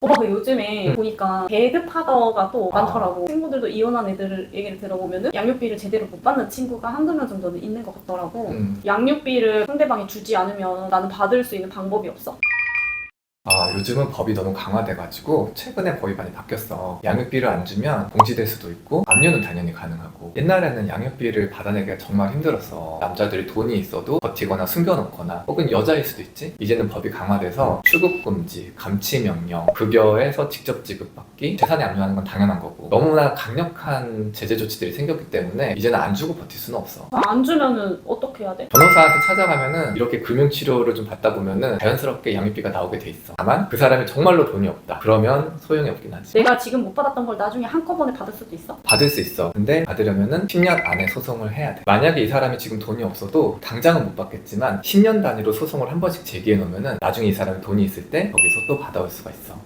오빠 그 요즘에 응. 보니까 배드파더가 또 아. 많더라고. 친구들도 이혼한 애들 얘기를 들어보면은 양육비를 제대로 못 받는 친구가 한두 명 정도는 있는 것 같더라고. 음. 양육비를 상대방이 주지 않으면 나는 받을 수 있는 방법이 없어. 아, 요즘은 법이 너무 강화돼가지고 최근에 법이 많이 바뀌었어. 양육비를 안 주면 봉지될 수도 있고 압류는 당연히 가능하고 옛날에는 양육비를 받아내기가 정말 힘들었어. 남자들이 돈이 있어도 버티거나 숨겨놓거나 혹은 여자일 수도 있지. 이제는 법이 강화돼서 출국금지, 감치명령, 급여에서 직접 지급받기, 재산에 압류하는 건 당연한 거고 너무나 강력한 제재 조치들이 생겼기 때문에 이제는 안 주고 버틸 수는 없어. 안 주면은 어떻게 해야 돼? 변호사한테 찾아가면은 이렇게 금융치료를 좀 받다 보면은 자연스럽게 양육비가 나오게 돼 있어. 다만 그 사람이 정말로 돈이 없다. 그러면 소용이 없긴 하지. 내가 지금 못 받았던 걸 나중에 한꺼번에 받을 수도 있어? 받을 수 있어. 근데 받으려면은 10년 안에 소송을 해야 돼. 만약에 이 사람이 지금 돈이 없어도 당장은 못 받겠지만 10년 단위로 소송을 한 번씩 제기해 놓으면은 나중에 이 사람이 돈이 있을 때 거기서 또 받아올 수가 있어.